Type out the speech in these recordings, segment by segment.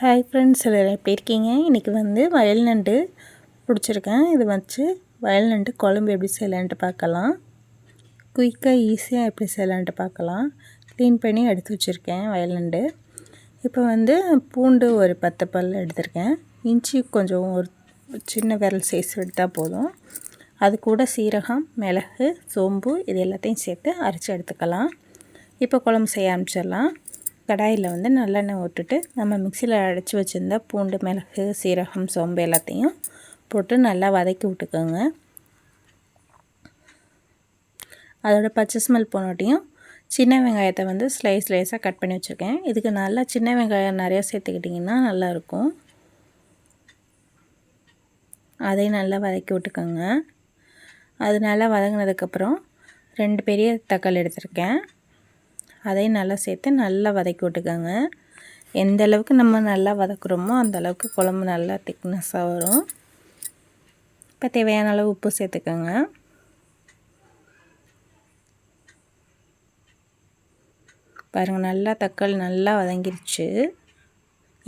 Hi friends எல்லோரும் எப்படி இருக்கீங்க? இன்றைக்கி வந்து வயல் நண்டு பிடிச்சிருக்கேன். இது வச்சு வயல் நண்டு குழம்பு எப்படி செய்யலான்ட்டு பார்க்கலாம். குயிக்காக ஈஸியாக எப்படி செய்யலான்ட்டு பார்க்கலாம். க்ளீன் பண்ணி எடுத்து வச்சுருக்கேன் வயல் நண்டு. இப்போ வந்து பூண்டு ஒரு பத்து பல் எடுத்திருக்கேன். இஞ்சி கொஞ்சம் ஒரு சின்ன விரல் சைஸ் எடுத்தால் போதும். அது கூட சீரகம் மிளகு சோம்பு இது எல்லாத்தையும் சேர்த்து அரைச்சி எடுத்துக்கலாம். இப்போ குழம்பு செய்ய ஆரம்பிச்சிடலாம். கடாயில் வந்து நல்லெண்ணெய் விட்டுட்டு நம்ம மிக்சியில் அடைச்சி வச்சுருந்த பூண்டு மிளகு சீரகம் சோம்பு எல்லாத்தையும் போட்டு நல்லா வதக்கி விட்டுக்கோங்க. அதோட பச்சை ஸ்மெல் போனோட்டையும் சின்ன வெங்காயத்தை வந்து ஸ்லைஸ் ஸ்லைஸாக கட் பண்ணி வச்சுருக்கேன். இதுக்கு நல்லா சின்ன வெங்காயம் நிறையா சேர்த்துக்கிட்டிங்கன்னா நல்லாயிருக்கும். அதையும் நல்லா வதக்கி விட்டுக்கோங்க. அது நல்லா வதங்கினதுக்கப்புறம் ரெண்டு பெரிய தக்காளி எடுத்திருக்கேன். அதையும் நல்லா சேர்த்து நல்லா வதக்கி விட்டுக்கோங்க. எந்த அளவுக்கு நம்ம நல்லா வதக்குறோமோ அந்த அளவுக்கு குழம்பு நல்லா திக்னஸ்ஸாக வரும். இப்போ தேவையான அளவு உப்பு சேர்த்துக்கோங்க. பாருங்கள் நல்லா தக்காளி நல்லா வதங்கிருச்சு.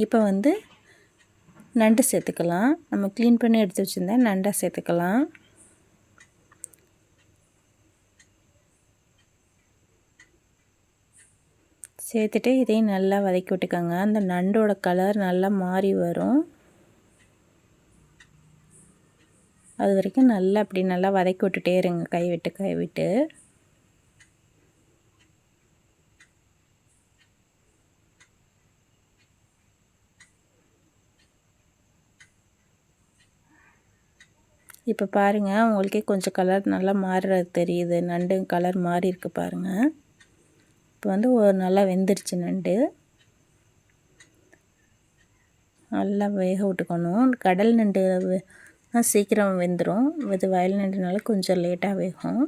இப்போ வந்து நண்டு சேர்த்துக்கலாம். நம்ம க்ளீன் பண்ணி எடுத்து வச்சுருந்தேன் நண்டை சேர்த்துக்கலாம். சேர்த்துட்டு இதையும் நல்லா வதக்கி விட்டுக்கோங்க. அந்த நண்டோட கலர் நல்லா மாறி வரும். அது வரைக்கும் நல்லா அப்படி நல்லா வதக்கி விட்டுட்டே இருங்க. கை விட்டு கை விட்டு. இப்போ பாருங்கள் உங்களுக்கே கொஞ்சம் கலர் நல்லா மாறுறது தெரியுது. நண்டு கலர் மாறி இருக்குது பாருங்கள் இப்போ வந்து ஒரு நல்லா வெந்துருச்சு நண்டு. நல்லா வேக விட்டுக்கணும். கடல் நண்டு சீக்கிரம் வெந்துடும் இது வயல் நண்டுனால கொஞ்சம் லேட்டாக வேகும்.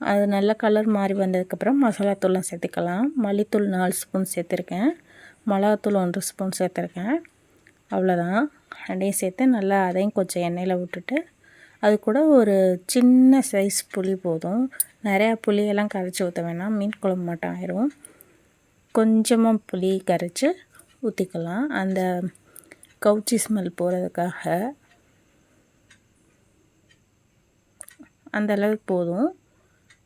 அது நல்ல கலர் மாறி வந்ததுக்கப்புறம் மசாலாத்தூள்லாம் சேர்த்துக்கலாம். மல்லித்தூள் நாலு ஸ்பூன் சேர்த்துருக்கேன். மிளகாத்தூள் ஒன்று ஸ்பூன் சேர்த்துருக்கேன். அவ்வளோதான். அதையும் சேர்த்து நல்லா அதையும் கொஞ்சம் எண்ணெயில் விட்டுட்டு அது கூட ஒரு சின்ன சைஸ் புளி போதும். நிறையா புளியெல்லாம் கரைச்சி ஊற்ற வேணாம். மீன் குழம்பு மட்டும் ஆயிரும். கொஞ்சமாக புளி கரைச்சி ஊற்றிக்கலாம் அந்த கவுச்சி ஸ்மெல் போகிறதுக்காக அந்த அளவுக்கு போதும்.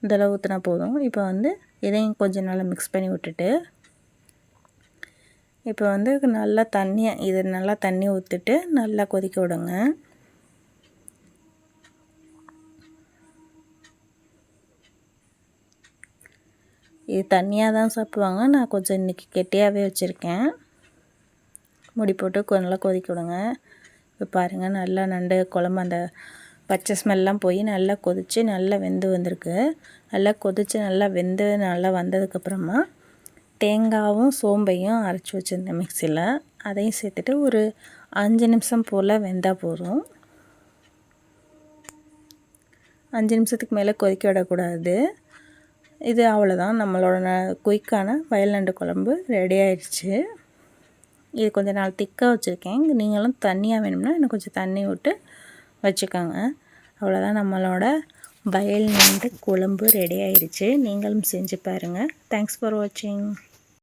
இந்த அளவு ஊற்றினா போதும். இப்போ வந்து இதையும் கொஞ்சம் நல்லா மிக்ஸ் பண்ணி விட்டுட்டு இப்போ வந்து நல்லா தண்ணியை இது நல்லா தண்ணி ஊற்றிட்டு நல்லா கொதிக்க விடுங்க. இது தண்ணியாக தான் சாப்பிடுவாங்க. நான் கொஞ்சம் இன்றைக்கி கெட்டியாகவே வச்சுருக்கேன். முடி போட்டு நல்லா கொதிக்க விடுங்க. இப்போ பாருங்கள் நல்லா நண்டு குழம்பு அந்த பச்சை ஸ்மெல்லாம் போய் நல்லா கொதித்து நல்லா வெந்து வந்திருக்கு. நல்லா கொதித்து நல்லா வெந்து நல்லா வந்ததுக்கப்புறமா தேங்காவும் சோம்பையும் அரைச்சி வச்சுருந்தேன் மிக்சியில். அதையும் சேர்த்துட்டு ஒரு அஞ்சு நிமிஷம் போல் வெந்தால் போதும். அஞ்சு நிமிஷத்துக்கு மேலே கொதிக்க விடக்கூடாது. இது அவ்வளோதான் நம்மளோட குயிக்கான வயல் நண்டு குழம்பு ரெடி ஆயிடுச்சு. இது கொஞ்சம் நாள் திக்காக வச்சுருக்கேன். நீங்களும் தண்ணியாக வேணும்னா இன்னும் கொஞ்சம் தண்ணி விட்டு வச்சுக்கோங்க. அவ்வளோதான் நம்மளோட வயல் நண்டு குழம்பு ரெடி ஆயிடுச்சு. நீங்களும் செஞ்சு பாருங்கள் தேங்க்ஸ் ஃபார் வாட்சிங்